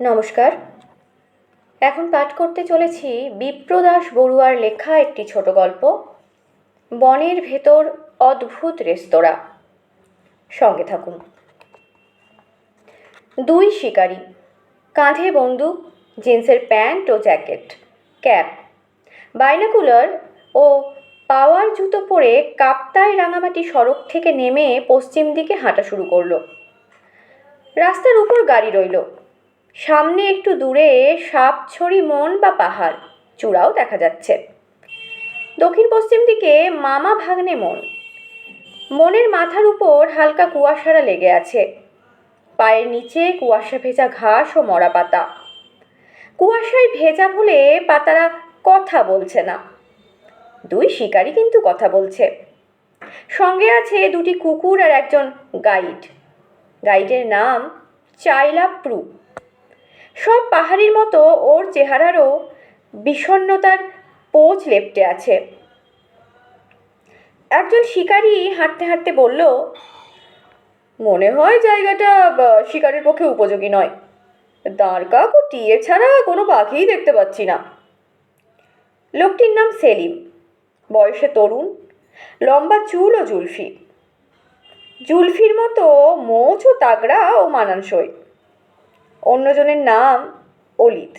নমস্কার। এখন পাঠ করতে চলেছি বিপ্রদাস বড়ুয়ার লেখা একটি ছোট গল্প, বনের ভেতর অদ্ভুত রেস্তোরাঁ। সঙ্গে থাকুন। দুই শিকারী, কাঁধে বন্দুক, জিন্সের প্যান্ট ও জ্যাকেট, ক্যাপ, বাইনাকুলার ও পাওয়ার জুতো পরে কাপ্তায় রাঙামাটি সড়ক থেকে নেমে পশ্চিম দিকে হাঁটা শুরু করল। রাস্তার উপর গাড়ি রইল। সামনে একটু দূরে সাপছড়ি মন বা পাহাড়। চূড়াও দেখা যাচ্ছে। দক্ষিণ পশ্চিম দিকে মামা ভাগ্নে মন। মনের মাথার উপর হালকা কুয়াশারা লেগে আছে। পায়ের নিচে কুয়াশা ভেজা ঘাস ও মরা পাতা। কুয়াশায় ভেজা বলে পাতারা কথা বলছে না। দুই শিকারী কিন্তু কথা বলছে। সঙ্গে আছে দুটি কুকুর আর একজন গাইড। গাইডের নাম চাইলা প্রু সব পাহাড়ির মতো ওর চেহারারও বিষণ্ণতার পোচ লেপটে আছে। একজন শিকারী হাঁটতে হাঁটতে বলল, মনে হয় জায়গাটা শিকারের পক্ষে উপযোগী নয়। দাঁড় কাক ও টিয়ে ছাড়া কোনো পাখিই দেখতে পাচ্ছি না। লোকটির নাম সেলিম। বয়সে তরুণ, লম্বা চুল ও জুলফি। জুলফির মতো মোচ ও তাগড়া ও মানানসই। অন্যজনের নাম অলিত।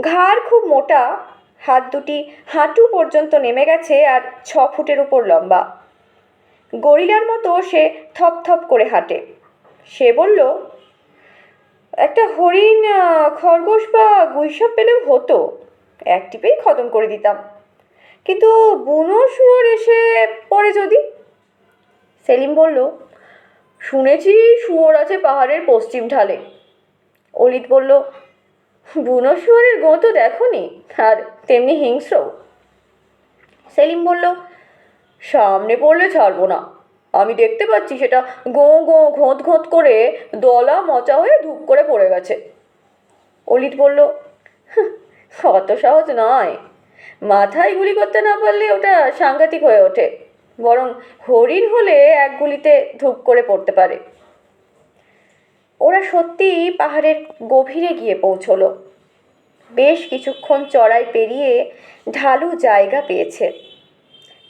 ঘাড় খুব মোটা, হাত দুটি হাঁটু পর্যন্ত নেমে গেছে আর ছ ফুটের উপর লম্বা। গরিলার মতো সে থপ থপ করে হাঁটে। সে বলল, একটা হরিণ খরগোশ বা গুইসাপ পেলেও হতো। এক টিপেই খতম করে দিতাম। কিন্তু বুনো শুয়োর এসে পড়ে যদি? সেলিম বলল, শুনেছি শুয়োর আছে পাহাড়ের পশ্চিম ঢালে। অলিত বলল বুনো শুয়োরের গো তো দেখনি আর তেমনি হিংস্র। সেলিম বলল সামনে পড়লে ছাড়বো না। আমি দেখতে পাচ্ছি সেটা গো গো ঘোঁত ঘোঁত করে দলা মচা হয়ে ধূপ করে পড়ে গেছে। অলিত বলল "হাহ, অত সহজ নয়। মাথায় গুলি করতে না পারলে ওটা সাংঘাতিক হয়ে ওঠে বরং হরিণ হলে এক গুলিতে ধূপ করে পড়তে পারে। ওরা সত্যিই পাহাড়ের গভীরে গিয়ে পৌঁছলো। বেশ কিছুক্ষণ চড়াই পেরিয়ে ঢালু জায়গা পেয়েছে।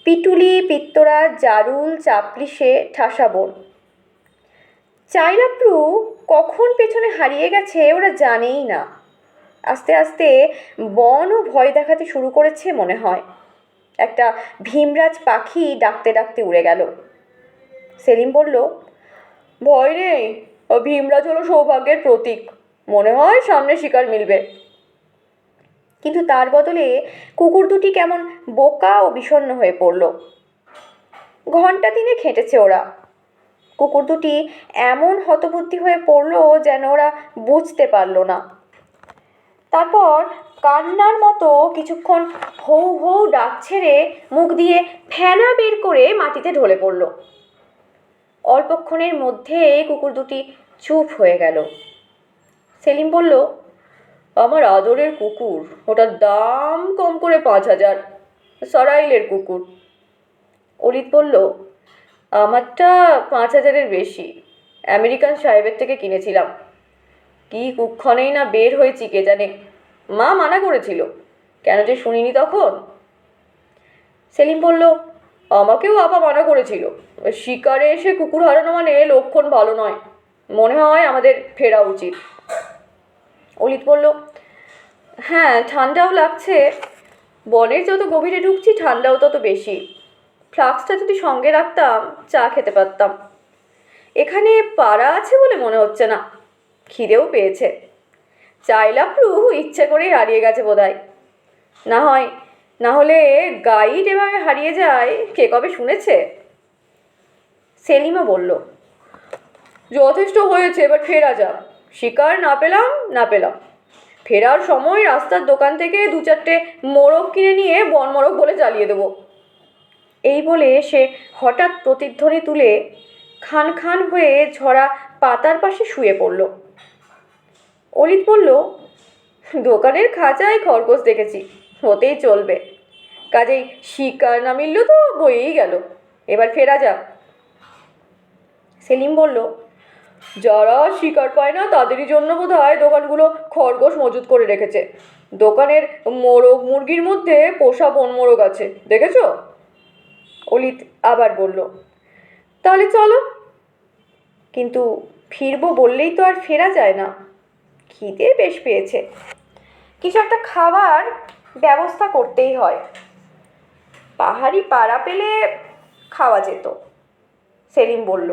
পিটুলি, পিত্তরা, জারুল, চাপলিশে, ঠাসা বন। চাইলাপ্রু কখন পেছনে হারিয়ে গেছে ওরা জানেই না। আস্তে আস্তে বনও ভয় দেখাতে শুরু করেছে মনে হয়। একটা ভীমরাজ পাখি ডাকতে ডাকতে উড়ে গেল। সেলিম বলল, ভয় নেই ভীমরাজ হলো সৌভাগ্যের প্রতীক। মনে হয় সামনে শিকার মিলবে। কিন্তু তার বদলে কুকুর দুটি কেমন বোকা ও বিষণ্ণ হয়ে পড়ল। ঘণ্টা দিনে খেটেছে ওরা। কুকুর দুটি এমন হতবুদ্ধি হয়ে পড়ল যেন ওরা বুঝতে পারল না। তারপর কান্নার মতো কিছুক্ষণ হৌ হৌ ডাক ছেড়ে মুখ দিয়ে ফেনা বের করে মাটিতে ঢলে পড়ল। অল্পক্ষণের মধ্যে কুকুর দুটি চুপ হয়ে গেল। সেলিম বলল, আমার আদরের কুকুর, ওটার দাম কম করে পাঁচ হাজার। সরাইলের কুকুর। অলিত বলল, আমারটা পাঁচ হাজারের বেশি। আমেরিকান সাহেবের থেকে কিনেছিলাম। কি কুক্ষণেই না বের হয়েছি কে জানে। মা মানা করেছিল। কেন যে শুনিনি তখন? সেলিম বলল আমাকেও আপা মানা করেছিল। শিকারে এসে কুকুর হারানো মানে লক্ষণ ভালো নয়। মনে হয় আমাদের ফেরা উচিত। অলিত বলল হ্যাঁ ঠান্ডাও লাগছে। বনের যত গভীরে ঢুকছি, ঠান্ডাও তত বেশি। ফ্লাক্সটা যদি সঙ্গে রাখতাম, চা খেতে পারতাম। এখানে পাড়া আছে বলে মনে হচ্ছে না। খিদেও পেয়েছে। চাইলাপ্রু ইচ্ছে করেই হারিয়ে গেছে বোধহয়। না হয় না হলে গাইড এভাবে হারিয়ে যায়, কে কবে শুনেছে? সেলিমা বলল, যথেষ্ট হয়েছে, এবার ফেরা যাক। শিকার না পেলাম না পেলাম। ফেরার সময় রাস্তার দোকান থেকে দু চারটে মোরগ কিনে নিয়ে বন মোরগ বলে চালিয়ে দেবো। এই বলে সে হঠাৎ প্রতিধ্বনি তুলে খান খান হয়ে ঝরা পাতার পাশে শুয়ে পড়ল। অলিত বলল, দোকানের খাঁচায় খরগোশ দেখেছি। হতেই চলবে। কাজেই শিকার না মিলল তো বয়েই গেল। এবার ফেরা যাক। সেলিম বলল, যারা শিকার পায় না, তাদেরই জন্য বোধ হয় দোকানগুলো খরগোশ মজুত করে রেখেছে। দোকানের মোরগ মুরগির মধ্যে পোষা বন মোরগ আছে, দেখেছ? অলিত আবার বলল, তাহলে চলো। কিন্তু ফিরবো বললেই তো আর ফেরা যায় না। খিদে বেশ পেয়েছে। কিছু একটা খাবার ব্যবস্থা করতেই হয়। পাহাড়ি পাড়া পেলে খাওয়া যেত, সেলিম বলল।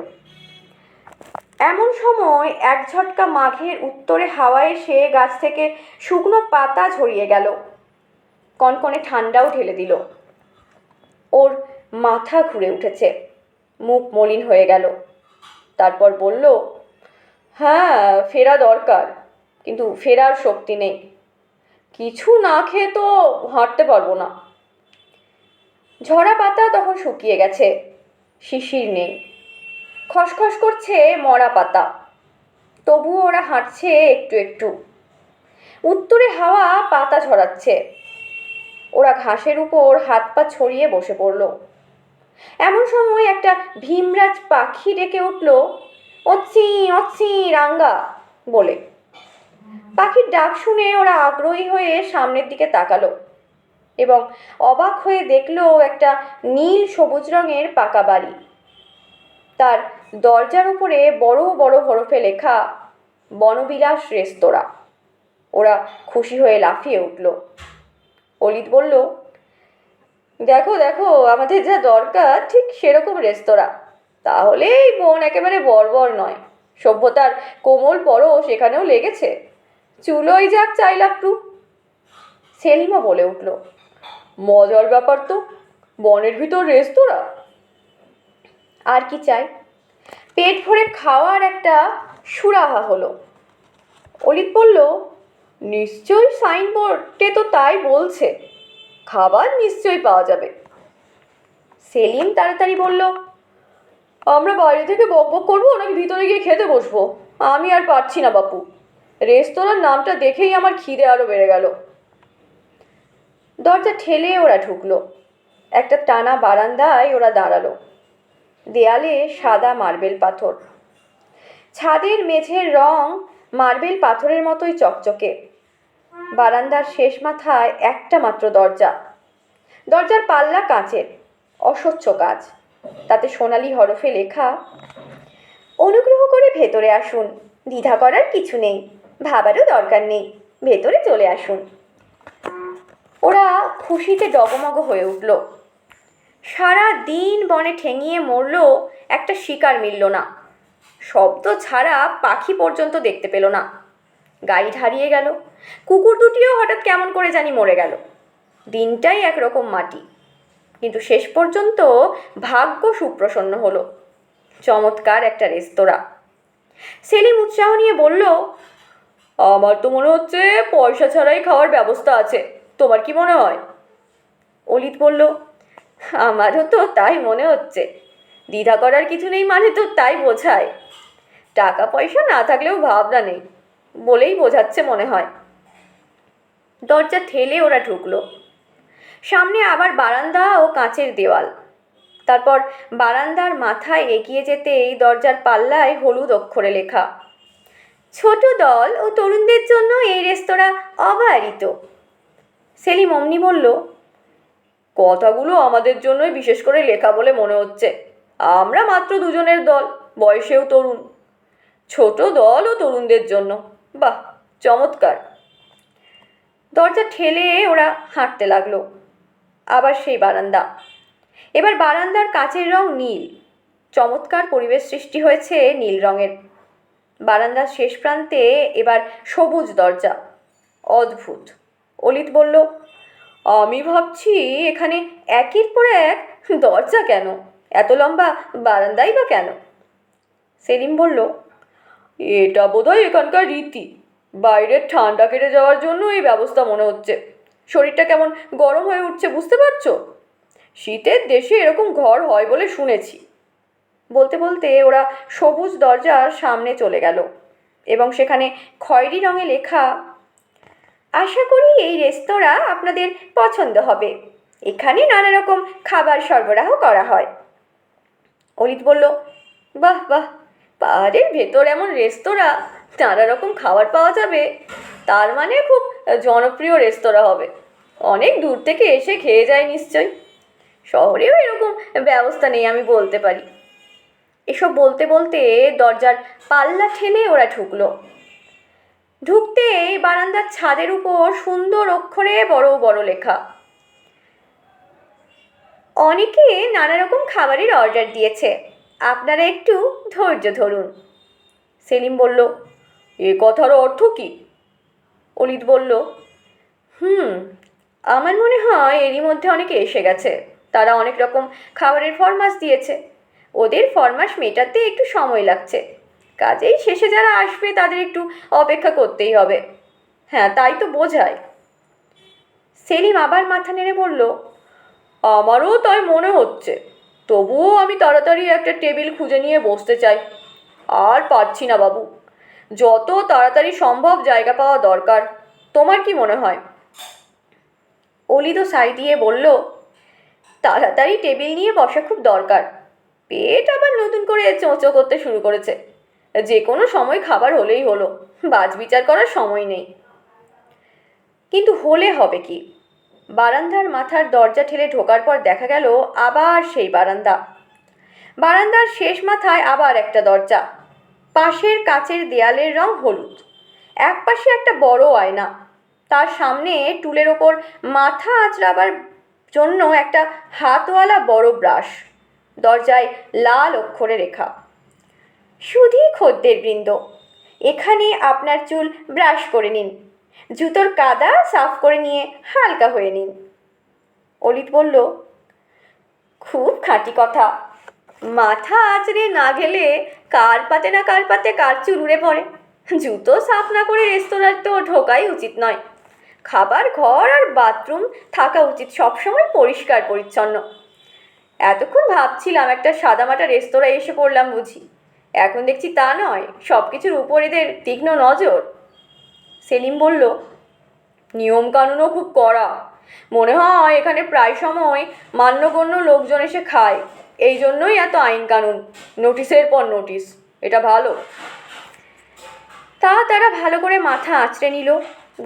এমন সময় এক ঝটকা মাঘের উত্তরে হাওয়া এসে গাছ থেকে শুকনো পাতা ঝরিয়ে গেল। কনকনে ঠান্ডাও ঢেলে দিল। ওর মাথা ঘুরে উঠেছে, মুখ মলিন হয়ে গেল। তারপর বলল হ্যাঁ ফেরা দরকার, কিন্তু ফেরার শক্তি নেই। কিছু না খেয়ে তো হাঁটতে পারব না। ঝরা পাতা তখন শুকিয়ে গেছে, শিশির নেই। খসখস করছে মরা পাতা তবুও ওরা হাঁটছে একটু একটু। উত্তরে হাওয়া পাতা ছড়াচ্ছে ওরা ঘাসের উপর হাত পা ছড়িয়ে বসে পড়ল। এমন সময় একটা ভীমরাজ পাখি ডেকে উঠল, অচ্ছি অচ্ছি, রাঙ্গা বলে। পাখির ডাক শুনে ওরা আগ্রহী হয়ে সামনের দিকে তাকালো এবং অবাক হয়ে দেখল একটা নীল সবুজ রঙের পাকা বাড়ি। তার দরজার উপরে বড় বড় হরফে লেখা, বনবিলাস রেস্তোরাঁ। ওরা খুশি হয়ে লাফিয়ে উঠল। অলিত বলল, দেখো দেখো, আমাদের যা দরকার ঠিক সেরকম রেস্তোরাঁ। তাহলে এই বন একেবারে বর্বর নয়। সভ্যতার কোমল পরও সেখানেও লেগেছে। চুলোই যাক চাইলাপ্রু। সেলিমা বলে উঠল, মজার ব্যাপার তো, বনের ভিতর রেস্তোরাঁ? আর কি চাই? পেট ভরে খাওয়ার একটা সুরাহা হলো। অলিত বলল, নিশ্চয়ই সাইনবোর্ডে তো তাই বলছে, খাবার নিশ্চয়ই পাওয়া যাবে। সেলিম তাড়াতাড়ি বলল, আমরা বাইরে থেকে বক বক করব নাকি ভিতরে গিয়ে খেতে বসবো? আমি আর পারছি না, বাপু। রেস্তোরাঁর নামটা দেখেই আমার খিদে আরও বেড়ে গেল। দরজা ঠেলে ওরা ঢুকলো। একটা টানা বারান্দায় ওরা দাঁড়াল। দেয়ালে সাদা মার্বেল পাথর। ছাদের মেঝের রং মার্বেল পাথরের মতোই চকচকে। বারান্দার শেষ মাথায় একটা মাত্র দরজা। দরজার পাল্লা কাঁচের, অস্বচ্ছ কাজ তাতে সোনালি হরফে লেখা, অনুগ্রহ করে ভেতরে আসুন, দ্বিধা করার কিছু নেই। ভাবারও দরকার নেই। ভেতরে চলে আসুন। ওরা খুশিতে ডগমগ হয়ে উঠল। সারা দিন বনে ঠেঙিয়ে মরল একটা শিকার মিলল না। শব্দ ছাড়া পাখি পর্যন্ত দেখতে পেল না। গাইড হারিয়ে গেল। কুকুর দুটিও হঠাৎ কেমন করে জানি মরে গেল। দিনটাই একরকম মাটি। কিন্তু শেষ পর্যন্ত ভাগ্য সুপ্রসন্ন হলো। চমৎকার একটা রেস্তোরাঁ। সেলিম উৎসাহ নিয়ে বলল আমার তো মনে হচ্ছে পয়সা ছাড়াই খাওয়ার ব্যবস্থা আছে। তোমার কি মনে হয়? অলিত বলল, আমারও তো তাই মনে হচ্ছে। দ্বিধা করার কিছু নেই মানে তো তাই বোঝায়। টাকা পয়সা না থাকলেও ভাবনা নেই, বলেই বোঝাচ্ছে মনে হয়। দরজা ঠেলে ওরা ঢুকলো। সামনে আবার বারান্দা ও কাঁচের দেওয়াল। তারপর বারান্দার মাথায় এগিয়ে যেতে এই দরজার পাল্লায় হলুদ অক্ষরে লেখা ছোট দল ও তরুণদের জন্য এই রেস্তোরাঁ অবারিত। সেলিম অমনি বলল, কথাগুলো আমাদের জন্যই বিশেষ করে লেখা বলে মনে হচ্ছে। আমরা মাত্র দুজনের দল, বয়সেও তরুণ। ছোট দল ও তরুণদের জন্য। বাহ, চমৎকার। দরজা ঠেলে ওরা হাঁটতে লাগল। আবার সেই বারান্দা। এবার বারান্দার কাচের রং নীল। চমৎকার পরিবেশ সৃষ্টি হয়েছে নীল রঙের। বারান্দার শেষ প্রান্তে এবার সবুজ দরজা। অদ্ভুত। অলিত বলল, আমি ভাবছি এখানে একের পর এক দরজা কেন? এত লম্বা বারান্দাই বা কেন? সেলিম বলল, এটা বোধহয় এখানকার রীতি। বাইরের ঠান্ডা কেটে যাওয়ার জন্য এই ব্যবস্থা মনে হচ্ছে। শরীরটা কেমন গরম হয়ে উঠছে, বুঝতে পারছ? শীতের দেশে এরকম ঘর হয় বলে শুনেছি। বলতে বলতে ওরা সবুজ দরজার সামনে চলে গেল। এবং সেখানে খয়েরি রঙে লেখা, আশা করি এই রেস্তোরাঁ আপনাদের পছন্দ হবে। এখানে নানা রকম খাবার সরবরাহ করা হয়। অরিত বলল, বাহ বাহ, পাহাড়ের ভেতর এমন রেস্তোরাঁ, নানা রকম খাবার পাওয়া যাবে। তার মানে খুব জনপ্রিয় রেস্তোরাঁ হবে। অনেক দূর থেকে এসে খেয়ে যায় নিশ্চয়ই। শহরেও এরকম ব্যবস্থা নেই আমি বলতে পারি। এসব বলতে বলতে দরজার পাল্লা ঠেলে ওরা ঢুকলো। ঢুকতেই বারান্দার ছাদের উপর সুন্দর অক্ষরে বড় বড় লেখা। অনেকে নানা রকম খাবারের অর্ডার দিয়েছে। আপনারা একটু ধৈর্য ধরুন। সেলিম বলল, এ কথার অর্থ কি? অলিত বলল, হুম, আমার মনে হয় এরই মধ্যে অনেকে এসে গেছে। তারা অনেক রকম খাবারের ফরমাস দিয়েছে। ওদের ফরমাস মেটাতে একটু সময় লাগছে। কাজেই শেষে যারা আসবে তাদের একটু অপেক্ষা করতেই হবে। হ্যাঁ তাই তো বোঝায়। সেলিম আবার মাথা নেড়ে বলল, আমারও তাই মনে হচ্ছে। তবুও আমি তাড়াতাড়ি একটা টেবিল খুঁজে নিয়ে বসতে চাই। আর পারছি না বাবু। যত তাড়াতাড়ি সম্ভব জায়গা পাওয়া দরকার। তোমার কি মনে হয়? অলিদও সাই দিয়ে বলল, তাড়াতাড়ি টেবিল নিয়ে বসা খুব দরকার। পেট আবার নতুন করে চোঁচো করতে শুরু করেছে। যে কোনো সময় খাবার হলেই হলো, বাজ বিচার করার সময় নেই। কিন্তু হলে হবে কি? বারান্দার মাথার দরজা ঠেলে ঢোকার পর দেখা গেল আবার সেই বারান্দা। বারান্দার শেষ মাথায় আবার একটা দরজা। পাশের কাচের দেয়ালের রং হলুদ। এক পাশে একটা বড় আয়না। তার সামনে টুলের ওপর মাথা আঁচড়াবার জন্য একটা হাতওয়ালা বড় ব্রাশ। দরজায় লাল অক্ষরে রেখা। শুধুই খদ্দের বৃন্দ, এখানে আপনার চুল ব্রাশ করে নিন, জুতোর কাদা সাফ করে নিয়ে হালকা হয়ে নিন। অলিত বলল, খুব খাঁটি কথা। মাথা আঁচড়ে না গেলে কার পাতে না কার পাতে কার চুল উড়ে পড়ে। জুতো সাফ না করে রেস্তোরাঁর তো ঢোকাই উচিত নয়। খাবার, ঘর আর বাথরুম থাকা উচিত সবসময় পরিষ্কার পরিচ্ছন্ন। এতক্ষণ ভাবছিলাম একটা সাদামাটা রেস্তোরাঁয় এসে পড়লাম বুঝি। এখন দেখছি তা নয় সব কিছুর উপর এদের তীক্ষ্ণ নজর। সেলিম বলল, নিয়মকানুনও খুব কড়া। মনে হয় এখানে প্রায় সময় মান্যগণ্য লোকজন এসে খায়। এই জন্যই এত আইন কানুন। নোটিশের পর নোটিশ। এটা ভালো। তা তারা ভালো করে মাথা আঁচড়ে নিল।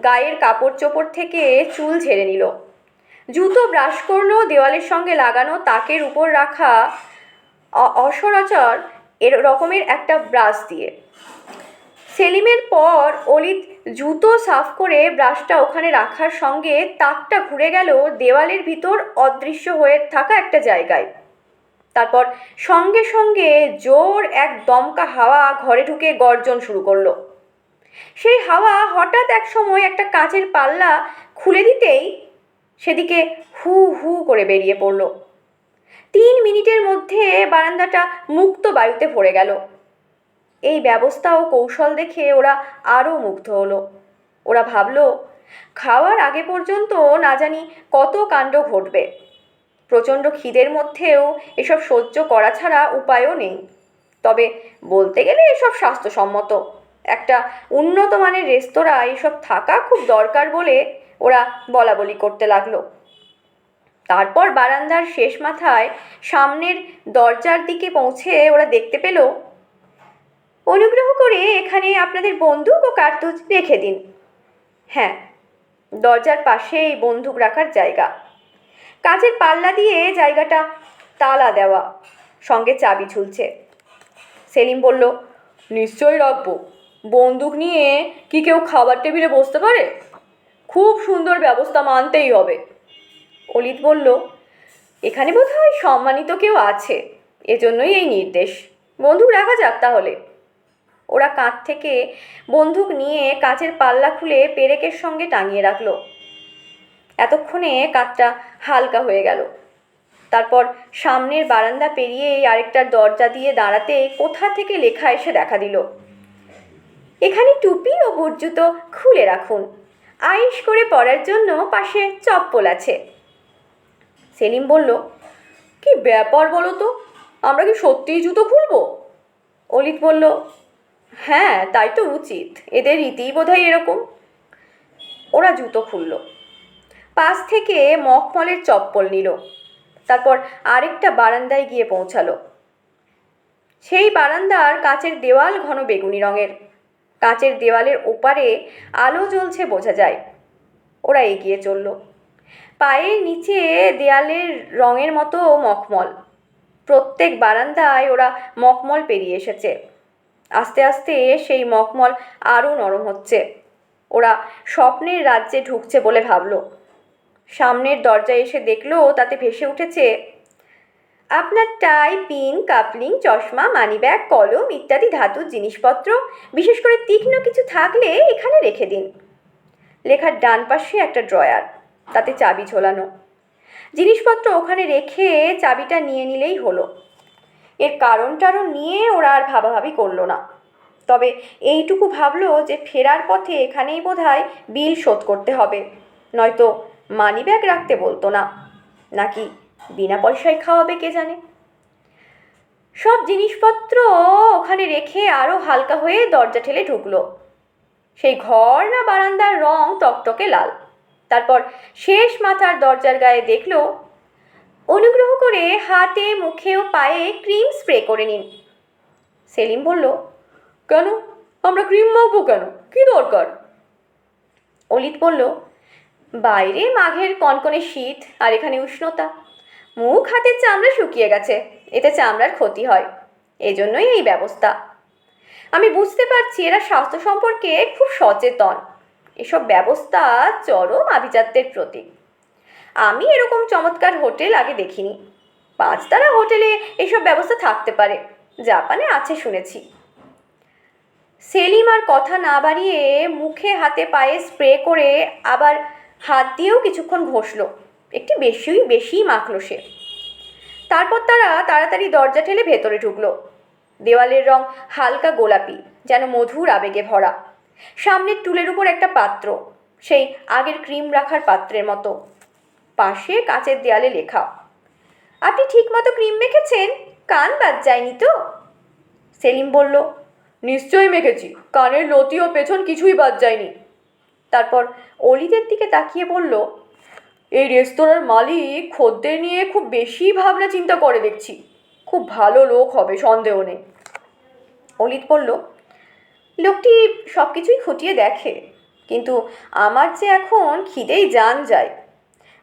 গায়ের কাপড় চোপড় থেকে চুল ঝেড়ে নিল। জুতো ব্রাশ করল দেওয়ালের সঙ্গে লাগানো তাকের উপর রাখা অসরাচর এর রকমের একটা ব্রাশ দিয়ে। সেলিমের পর অলিত জুতো সাফ করে ব্রাশটা ওখানে রাখার সঙ্গে তাকটা ঘুরে গেল দেওয়ালের ভিতর অদৃশ্য হয়ে থাকা একটা জায়গায়। তারপর সঙ্গে সঙ্গে জোর এক দমকা হাওয়া ঘরে ঢুকে গর্জন শুরু করল। সেই হাওয়া হঠাৎ এক সময় একটা কাঁচের পাল্লা খুলে দিতেই সেদিকে হু হু করে বেরিয়ে পড়ল। তিন মিনিটের মধ্যে বারান্দাটা মুক্ত বায়ুতে ভরে গেল। এই ব্যবস্থা ও কৌশল দেখে ওরা আরও মুগ্ধ হলো। ওরা ভাবলো, খাওয়ার আগে পর্যন্ত না জানি কত কাণ্ড ঘটবে। প্রচণ্ড খিদের মধ্যেও এসব সহ্য করা ছাড়া উপায়ও নেই। তবে বলতে গেলে এসব স্বাস্থ্যসম্মত। একটা উন্নত মানের রেস্তোরাঁ এসব থাকা খুব দরকার বলে ওরা বলা বলি করতে লাগল। তারপর বারান্দার শেষ মাথায় সামনের দরজার দিকে পৌঁছে ওরা দেখতে পেল, অনুগ্রহ করে এখানে আপনাদের বন্দুক ও কার্তুজ রেখে দিন। হ্যাঁ দরজার পাশে এই বন্দুক রাখার জায়গা। কাজের পাল্লা দিয়ে জায়গাটা তালা দেওয়া, সঙ্গে চাবি ঝুলছে। সেলিম বলল, নিশ্চয়ই রাখব। বন্দুক নিয়ে কি কেউ খাবার টেবিলে বসতে পারে? খুব সুন্দর ব্যবস্থা মানতেই হবে। অলিত বলল, এখানে বোধহয় সম্মানিত কেউ আছে। এজন্যই এই নির্দেশ। বন্দুক রাখা যাক তাহলে। ওরা কাঁধ থেকে বন্দুক নিয়ে কাঁচের পাল্লা খুলে পেরেকের সঙ্গে টাঙিয়ে রাখল। এতক্ষণে কাঁধটা হালকা হয়ে গেল। তারপর সামনের বারান্দা পেরিয়ে আরেকটা দরজা দিয়ে দাঁড়াতে কোথা থেকে লেখা এসে দেখা দিল। এখানে টুপি ও বুট জুতো খুলে রাখুন। আয়েশ করে পরার জন্য পাশে চপ্পল আছে। সেলিম বলল, কি ব্যাপার বলো তো? আমরা কি সত্যিই জুতো খুলবো? অলিত বলল হ্যাঁ তাই তো উচিত। এদের রীতিই বোধহয় এরকম। ওরা জুতো খুললো। পাশ থেকে মখমলের চপ্পল নিল। তারপর আরেকটা বারান্দায় গিয়ে পৌঁছালো। সেই বারান্দার কাচের দেওয়াল ঘন বেগুনি রঙের। কাচের দেওয়ালের ওপারে আলো জ্বলছে বোঝা যায়। ওরা এগিয়ে চলল। পায়ের নিচে দেয়ালের রঙের মতো মখমল। প্রত্যেক বারান্দায় ওরা মখমল পেরিয়ে এসেছে। আস্তে আস্তে সেই মখমল আরও নরম হচ্ছে। ওরা স্বপ্নের রাজ্যে ঢুকছে বলে ভাবলো। সামনের দরজায় এসে দেখল তাতে ভেসে উঠেছে আপনার টাই পিন কাপলিং, চশমা, মানিব্যাগ, কলম ইত্যাদি ধাতুর জিনিসপত্র, বিশেষ করে তীক্ষ্ণ কিছু থাকলে এখানে রেখে দিন। লেখার ডান পাশে একটা ড্রয়ার, তাতে চাবি ঝোলানো। জিনিসপত্র ওখানে রেখে চাবিটা নিয়ে নিলেই হলো। এর কারণ টারণ নিয়ে ওরা আর ভাবাভাবি করল না। তবে এইটুকু ভাবলো যে ফেরার পথে এখানেই বোধহয় বিল শোধ করতে হবে, নয়তো মানিব্যাগ রাখতে বলতো না। নাকি বিনা পয়সায় খাওয়াবে কে জানে? সব জিনিসপত্র ওখানে রেখে আরও হালকা হয়ে দরজা ঠেলে ঢুকলো। সেই ঘর না বারান্দার রং টকটকে লাল। তারপর শেষ মাথার দরজার গায়ে দেখল, অনুগ্রহ করে হাতে, মুখে ও পায়ে ক্রিম স্প্রে করে নিন। সেলিম বলল, কেন? আমরা ক্রিম মাখবো কেন? কি দরকার? অলিত বলল, বাইরে মাঘের কনকনে শীত আর এখানে উষ্ণতা। মুখ হাতের চামড়া শুকিয়ে গেছে, এতে চামড়ার ক্ষতি হয়। এজন্যই এই ব্যবস্থা। আমি বুঝতে পারছি এরা স্বাস্থ্য সম্পর্কে খুব সচেতন। এসব ব্যবস্থা চরম আভিজাত্যের প্রতীক। আমি এরকম চমৎকার হোটেল আগে দেখিনি। পাঁচতারা হোটেলে এসব ব্যবস্থা থাকতে পারে, জাপানে আছে শুনেছি। সেলিম আর কথা না বাড়িয়ে মুখে হাতে পায়ে স্প্রে করে আবার হাত দিয়েও কিছুক্ষণ ঘষলো। একটি বেশি বেশিই মাখলো সে তারপর তারা তাড়াতাড়ি দরজা ঠেলে ভেতরে ঢুকলো। দেওয়ালের রং হালকা গোলাপি, যেন মধুর আবেগে ভরা। সামনের টুলের উপর একটা পাত্র, সেই আগের ক্রিম রাখার পাত্রের মতো। পাশে কাচের দেয়ালে লেখা, আপনি ঠিকমতো ক্রিম মেখেছেন? কান বাদ যায়নি তো? সেলিম বলল, নিশ্চয়ই মেখেছি, কানের লতি ও পেছন কিছুই বাদ যায়নি। তারপর অলিদের দিকে তাকিয়ে বলল এই রেস্তোরাঁর মালিক খদ্দের নিয়ে খুব বেশি ভাবনা চিন্তা করে দেখছি। খুব ভালো লোক হবে, সন্দেহ নেই। অলিত বলল, লোকটি সব কিছুই খুঁটিয়ে দেখে, কিন্তু আমার যে এখন খিদেই জান যায়।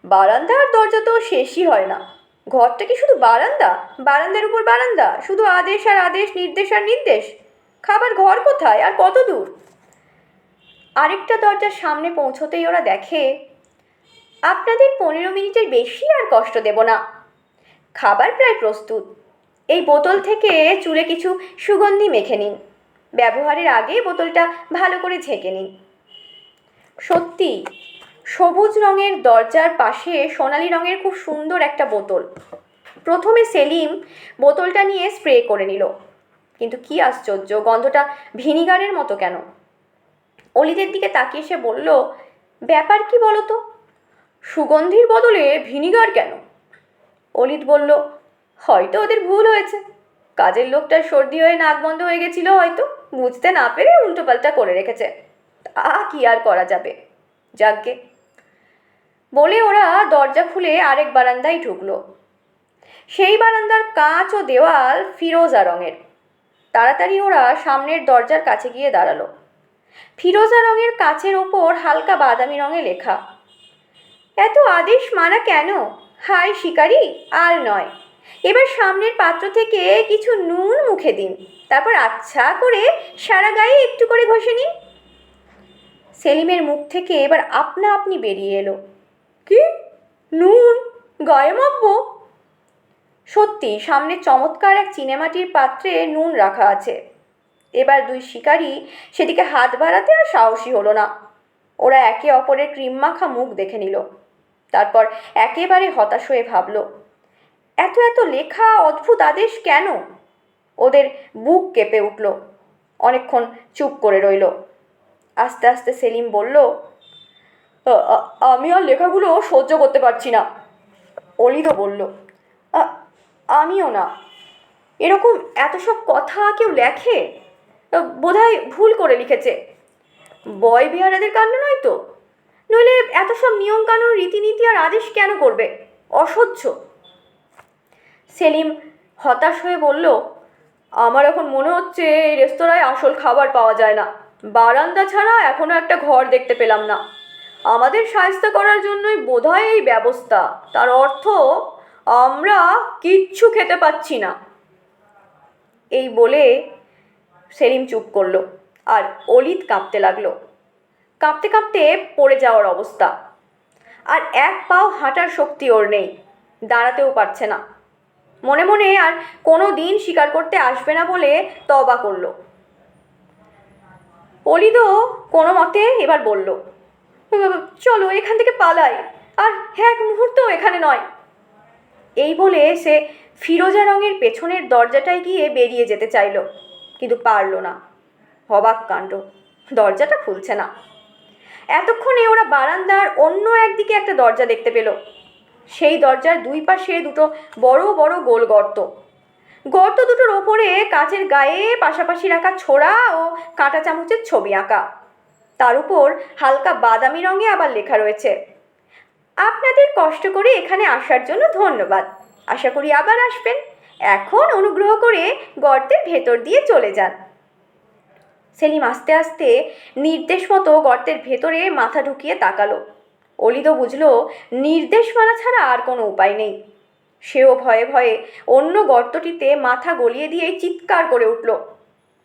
বারান্দার দরজা তো শেষই হয় না। ঘরটা কি শুধু বারান্দা? বারান্দার উপর বারান্দা? শুধু আদেশ আর আদেশ, নির্দেশ আর নির্দেশ? খাবার ঘর কোথায়? আর কত দূর? আরেকটা দরজার সামনে পৌঁছতেই ওরা দেখে আপনাদের পনেরো মিনিটের বেশি আর কষ্ট দেব না। খাবার প্রায় প্রস্তুত। এই বোতল থেকে চুলে কিছু সুগন্ধি মেখে নিন। ব্যবহারের আগে বোতলটা ভালো করে ঝেঁকে নিন। সত্যি, সবুজ রঙের দরজার পাশে সোনালি রঙের খুব সুন্দর একটা বোতল। প্রথমে সেলিম বোতলটা নিয়ে স্প্রে করে নিল। কিন্তু কি আশ্চর্য, গন্ধটা ভিনিগারের মতো কেন? অলিদের দিকে তাকিয়ে সে বলল, ব্যাপার কি বলো তো? সুগন্ধির বদলে ভিনিগার কেন? অলিত বলল, হয়তো ওদের ভুল হয়েছে। কাজের লোকটার সর্দি হয়ে নাক বন্ধ হয়ে গেছিল হয়তো, বুঝতে না পেরে উল্টোপাল্টা করে রেখেছে। তা কি আর করা যাবে? যাকগে। বলে ওরা দরজা খুলে আরেক বারান্দায় ঢুকলো। সেই বারান্দার কাঁচ ও দেওয়াল ফিরোজা রঙের। তাড়াতাড়ি ওরা সামনের দরজার কাছে গিয়ে দাঁড়াল। ফিরোজা রঙের কাচের ওপর হালকা বাদামি রঙে লেখা। এত আদেশ মানা কেন? হাই শিকারি, আর নয়। এবার সামনের পাত্র থেকে কিছু নুন মুখে দিন। তারপর আচ্ছা করে সারা গায়ে একটু করে ঘষে নিন। সেলিমের মুখ থেকে এবার আপনা আপনি বেরিয়ে এলো। কি? নুন? গায়ে মাখবো? সত্যি, সামনে চমৎকার এক চিনেমাটির পাত্রে নুন রাখা আছে। এবার দুই শিকারি সেদিকে হাত বাড়াতে আর সাহসী হলো না। ওরা একে অপরের ক্রিম মাখা মুখ দেখে নিল। তারপর একেবারে হতাশ হয়ে ভাবল, এত এত লেখা অদ্ভুত আদেশ কেন? ওদের বুক কেঁপে উঠল, অনেকক্ষণ চুপ করে রইল। আস্তে আস্তে সেলিম বলল, "আ- আ- আমি আর লেখাগুলো সহ্য করতে পারছি না। অলিদও বলল, "আ- আমিও না। এরকম এত সব কথা কেউ লেখে? বোধহয় ভুল করে লিখেছে। বয় বিহারাদের কাণ্ড নয় তো? নইলে এত সব নিয়ম কানুন রীতিনীতি আর আদেশ কেন করবে? অসহ্য। সেলিম হতাশ হয়ে বলল, আমার এখন মনে হচ্ছে এই রেস্তোরাঁয় আসল খাবার পাওয়া যায় না। বারান্দা ছাড়া এখনও একটা ঘর দেখতে পেলাম না। আমাদের সাহায্য করার জন্যই বোধহয় এই ব্যবস্থা। তার অর্থ আমরা কিচ্ছু খেতে পাচ্ছি না। এই বলে সেলিম চুপ করল আর অলিত কাঁপতে লাগল। কাঁপতে কাঁপতে পড়ে যাওয়ার অবস্থা। আর এক পাও হাঁটার শক্তি ওর নেই, দাঁড়াতেও পারছে না। মনে মনে আর কোনো দিন স্বীকার করতে আসবে না বলে তবা করল। অলিদও কোনো মতে এবার বলল চলো এখান থেকে পালাই, আর এক মুহূর্ত এখানে নয়। এই বলে সে ফিরোজা রঙের পেছনের দরজাটায় গিয়ে বেরিয়ে যেতে চাইলো, কিন্তু পারল না। অবাক কাণ্ড, দরজাটা খুলছে না। এতক্ষণে ওরা বারান্দার অন্য একদিকে একটা দরজা দেখতে পেল। সেই দরজার দুই পাশে দুটো বড় বড় গোল গর্ত। গর্ত দুটোর ওপরে কাচের গায়ে পাশাপাশি রাখা ছোড়া ও কাঁটা চামচের ছবি আঁকা। তার উপর হালকা বাদামি রঙে আবার লেখা রয়েছে। আপনাদের কষ্ট করে এখানে আসার জন্য ধন্যবাদ। আশা করি আবার আসবেন। এখন অনুগ্রহ করে গর্তের ভেতর দিয়ে চলে যান। সেলিম আস্তে আস্তে নির্দেশ মতো গর্তের ভেতরে মাথা ঢুকিয়ে তাকালো। অলিদও বুঝলো, নির্দেশ মানা ছাড়া আর কোনো উপায় নেই। সেও ভয়ে ভয়ে অন্য গর্তটিতে মাথা গলিয়ে দিয়ে চিৎকার করে উঠল।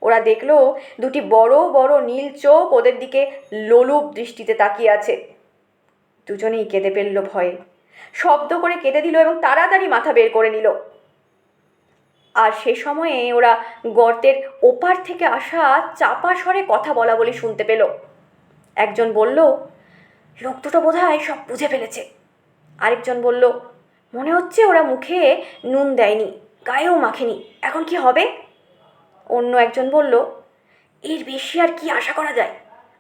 ওরা দেখল, দুটি বড় বড় নীল চোখ ওদের দিকে লোলুপ দৃষ্টিতে তাকিয়ে আছে। দুজনেই কেঁদে ফেলল ভয়ে। শব্দ করে কেঁদে দিল এবং তাড়াতাড়ি মাথা বের করে নিল। আর সে সময়ে ওরা গর্তের ওপার থেকে আসা চাপা স্বরে কথা বলা বলি শুনতে পেল। একজন বলল, লোক দুটো বোধ হয় সব বুঝে ফেলেছে। আরেকজন বলল, মনে হচ্ছে ওরা মুখে নুন দেয়নি, গায়েও মাখেনি, এখন কি হবে? অন্য একজন বলল, এর বেশি আর কি আশা করা যায়?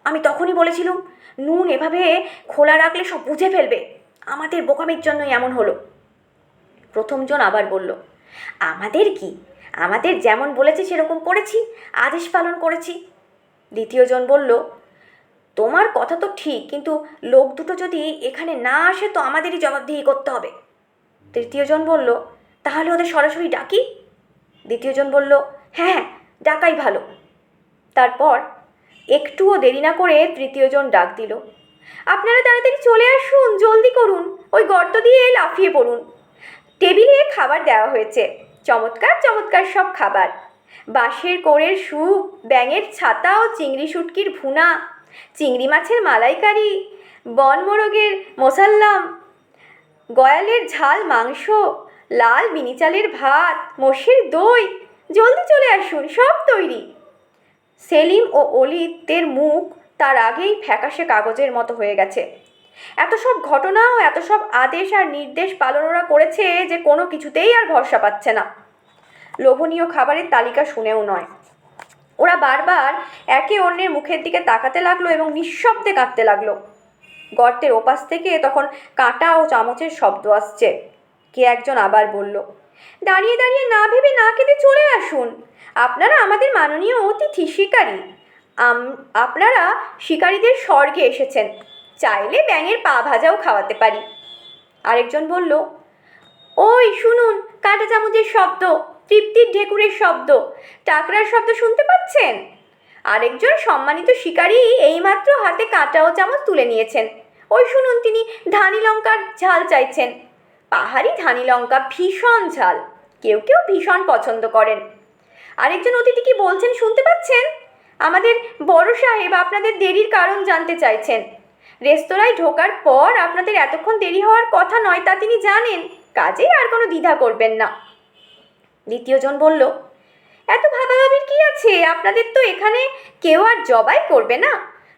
আমি তখনই বলেছিলুম, নুন এভাবে খোলা রাখলে সব বুঝে ফেলবে। আমাদের বোকামির জন্যই এমন হলো। প্রথমজন আবার বলল আমাদের কি? আমাদের যেমন বলেছে, সেরকম করেছি, আদেশ পালন করেছি। দ্বিতীয়জন বলল, তোমার কথা তো ঠিক, কিন্তু লোক দুটো যদি এখানে না আসে, তো আমাদেরই জবাবদিহি করতে হবে। তৃতীয়জন বলল, তাহলে ওদের সরাসরি ডাকি? দ্বিতীয়জন বলল হ্যাঁ ডাকাই ভালো। তারপর একটুও দেরি না করে তৃতীয়জন ডাক দিল, আপনারা তাড়াতাড়ি চলে আসুন, জলদি করুন, ওই গর্ত দিয়ে লাফিয়ে পড়ুন। টেবিলে খাবার দেওয়া হয়েছে। চমৎকার চমৎকার সব খাবার। বাঁশের কোড়ের স্যুপ ব্যাঙের ছাতা ও চিংড়ি শুটকির ভুনা, চিংড়ি মাছের মালাইকারি বনমোরগের মোসাল্লাম, গয়ালের ঝাল মাংস, লাল বিনি চালের ভাত, মোষের দই, জলদি চলে আসুন, সব তৈরি। সেলিম ও অলিতের মুখ তার আগেই ফ্যাকাশে কাগজের মতো হয়ে গেছে। এত সব ঘটনা ও এত সব আদেশ আর নির্দেশ পালন ওরা করেছে যে কোনো কিছুতেই আর ভরসা পাচ্ছে না। লোভনীয় খাবারের তালিকা শুনেও নয়। ওরা বারবার একে অন্যের মুখের দিকে তাকাতে লাগল এবং নিঃশব্দে কাঁদতে লাগল। গর্তের ওপাশ থেকে তখন কাঁটা ও চামচের শব্দ আসছে। কে একজন আবার বলল, দাঁড়িয়ে দাঁড়িয়ে, না ভেবে না কেঁদে চলে আসুন। আপনারা আমাদের মাননীয় অতিথি শিকারী। আপনারা শিকারীদের স্বর্গে এসেছেন। চাইলে ব্যাঙের পা ভাজাও খাওয়াতে পারি। আরেকজন বলল, ওই, শুনুন, কাঁটা চামচের শব্দ, তৃপ্তির ঢেকুরের শব্দ, টাকরার শব্দ শুনতে পাচ্ছেন? আরেকজন সম্মানিত শিকারী এইমাত্র হাতে কাঁটা ও চামচ তুলে নিয়েছেন। ওই, শুনুন, তিনি ধানি লঙ্কার ঝাল চাইছেন। পাহাড়ি ধানি লঙ্কা ভীষণ ঝাল, কেউ কেউ ভীষণ পছন্দ করেন। আরেকজন অতিথি কি বলছেন শুনতে পাচ্ছেন? আমাদের বড় সাহেব আপনাদের দেরির কারণ জানতে চাইছেন। রেস্তোরাঁয় ঢোকার পর আপনাদের এতক্ষণ দেরি হওয়ার কথা নয় তা তিনি জানেন, কাজেই আর কোনো দ্বিধা করবেন না। দ্বিতীয়জন বলল, এত ভাবাভাবির কি আছে? আপনাদের তো এখানে কেউ আর জবাই করবে না।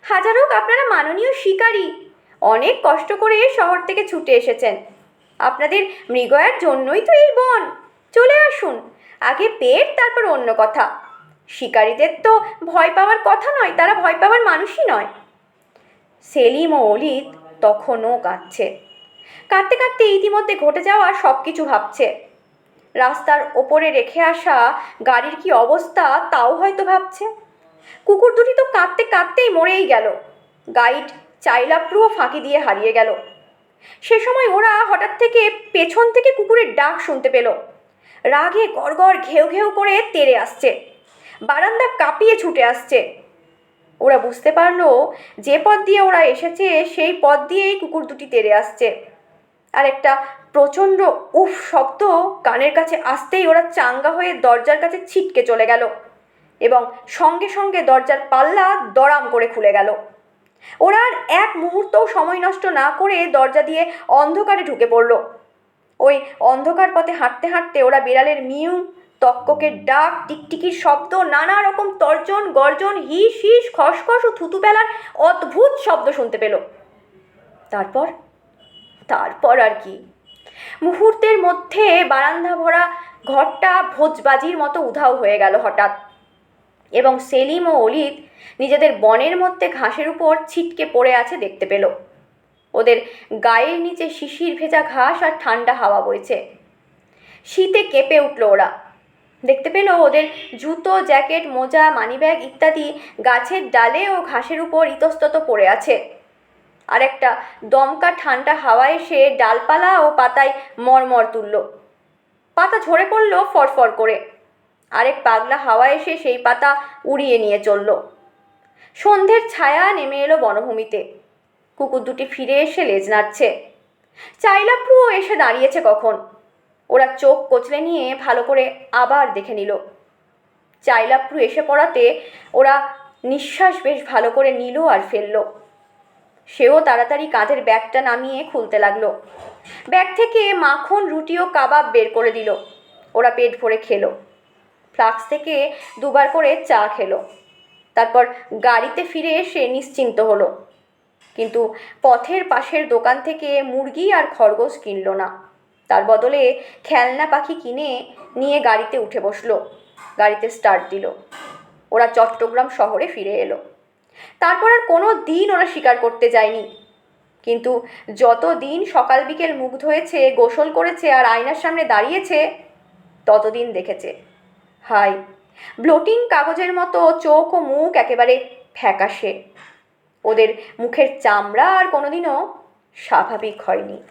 হাজার হোক আপনারা মাননীয় শিকারী। অনেক কষ্ট করে শহর থেকে ছুটে এসেছেন। আপনাদের মৃগয়ার জন্যই তো এই বন। চলে আসুন। আগে পেট তারপর অন্য কথা। শিকারীদের তো ভয় পাওয়ার কথা নয়, তারা ভয় পাওয়ার মানুষই নয়। সেলিম ও অলিদ তখনও কাঁদছে। কাঁদতে কাঁদতে ইতিমধ্যে ঘটে যাওয়া সব কিছু ভাবছে। রাস্তার ওপরে রেখে আসা গাড়ির কি অবস্থা তাও হয়তো ভাবছে। কুকুর দুটি তো কাঁদতে কাঁদতেই মরেই গেল। গাইড চাইলাপ্রুও ফাঁকি দিয়ে হারিয়ে গেল। সে সময় ওরা হঠাৎ থেকে পেছন থেকে কুকুরের ডাক শুনতে পেল। রাগে গড়গড় ঘেউ ঘেউ করে তেড়ে আসছে। বারান্দা কাঁপিয়ে ছুটে আসছে। ওরা বুঝতে পারল যে পথ দিয়ে ওরা এসেছে, সেই পথ দিয়েই কুকুর দুটি তেড়ে আসছে। আর একটা প্রচণ্ড উফ শব্দ কানের কাছে আসতেই ওরা চাঙ্গা হয়ে দরজার কাছে ছিটকে চলে গেল এবং সঙ্গে সঙ্গে দরজার পাল্লা দড়াম করে খুলে গেল। ওরা আর এক মুহূর্তও সময় নষ্ট না করে দরজা দিয়ে অন্ধকারে ঢুকে পড়ল। ওই অন্ধকার পথে হাঁটতে হাঁটতে ওরা বিড়ালের মিউ তক্ককের ডাক, টিকটিকির শব্দ, নানা রকম তর্জন, গর্জন, হিস হিস, খসখস ও থুতু পেলার অদ্ভুত শব্দ শুনতে পেল। তারপর? তারপর আর কি? মুহূর্তের মধ্যে বারান্দা ভরা ঘরটা ভোজবাজির মতো উধাও হয়ে গেল হঠাৎ। এবং সেলিম ও অলিদ নিজেদের বনের মধ্যে ঘাসের উপর ছিটকে পড়ে আছে দেখতে পেল। ওদের গায়ের নিচে শিশির ভেজা ঘাস আর ঠান্ডা হাওয়া বইছে। শীতে কেঁপে উঠল ওরা। দেখতে পেল ওদের জুতো, জ্যাকেট, মোজা, মানিব্যাগ ইত্যাদি গাছের ডালে ও ঘাসের উপর ইতস্তত পড়ে আছে। আর একটা দমকা ঠান্ডা হাওয়া এসে ডালপালা ও পাতায় মরমর তুলল। পাতা ঝরে পড়ল ফরফর করে। আরেক পাগলা হাওয়া এসে সেই পাতা উড়িয়ে নিয়ে চলল। সন্ধ্যের ছায়া নেমে এলো বনভূমিতে। কুকুর দুটি ফিরে এসে লেজ নাড়ছে। চাইলাপ্রুও এসে দাঁড়িয়েছে কখন? ওরা চোখ কচলে নিয়ে ভালো করে আবার দেখে নিল। চাইলাপ্রু এসে পড়াতে ওরা নিঃশ্বাস বেশ ভালো করে নিল আর ফেলল। সেও তাড়াতাড়ি কাঁধের ব্যাগটা নামিয়ে খুলতে লাগল। ব্যাগ থেকে মাখন, রুটি ও কাবাব বের করে দিল। ওরা পেট ভরে খেলো। ফ্লাক্স থেকে দুবার করে চা খেলো। তারপর গাড়িতে ফিরে এসে নিশ্চিন্ত হলো। কিন্তু পথের পাশের দোকান থেকে মুরগি আর খরগোশ কিনলো না। তার বদলে খেলনা পাখি কিনে নিয়ে গাড়িতে উঠে বসল। গাড়িতে স্টার্ট দিল। ওরা চট্টগ্রাম শহরে ফিরে এলো। তারপর আর কোনো দিন ওরা শিকার করতে যায়নি। কিন্তু যত দিন সকাল বিকেল মুখ ধুয়েছে গোসল করেছে আর আয়নার সামনে দাঁড়িয়েছে, ততদিন দেখেছে। হাই ব্লোটিং কাগজের মতো চোখ ও মুখ একেবারে ফ্যাকাশে। ওদের মুখের চামড়া আর কোনোদিনও স্বাভাবিক হয়নি।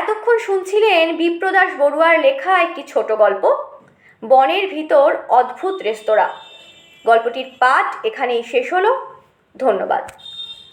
এতক্ষণ শুনছিলেন বিপ্রদাস বড়ুয়ার লেখা একটি ছোট গল্প, বনের ভিতর অদ্ভুত রেস্তোরাঁ। গল্পটির পাঠ এখানেই শেষ হলো। ধন্যবাদ।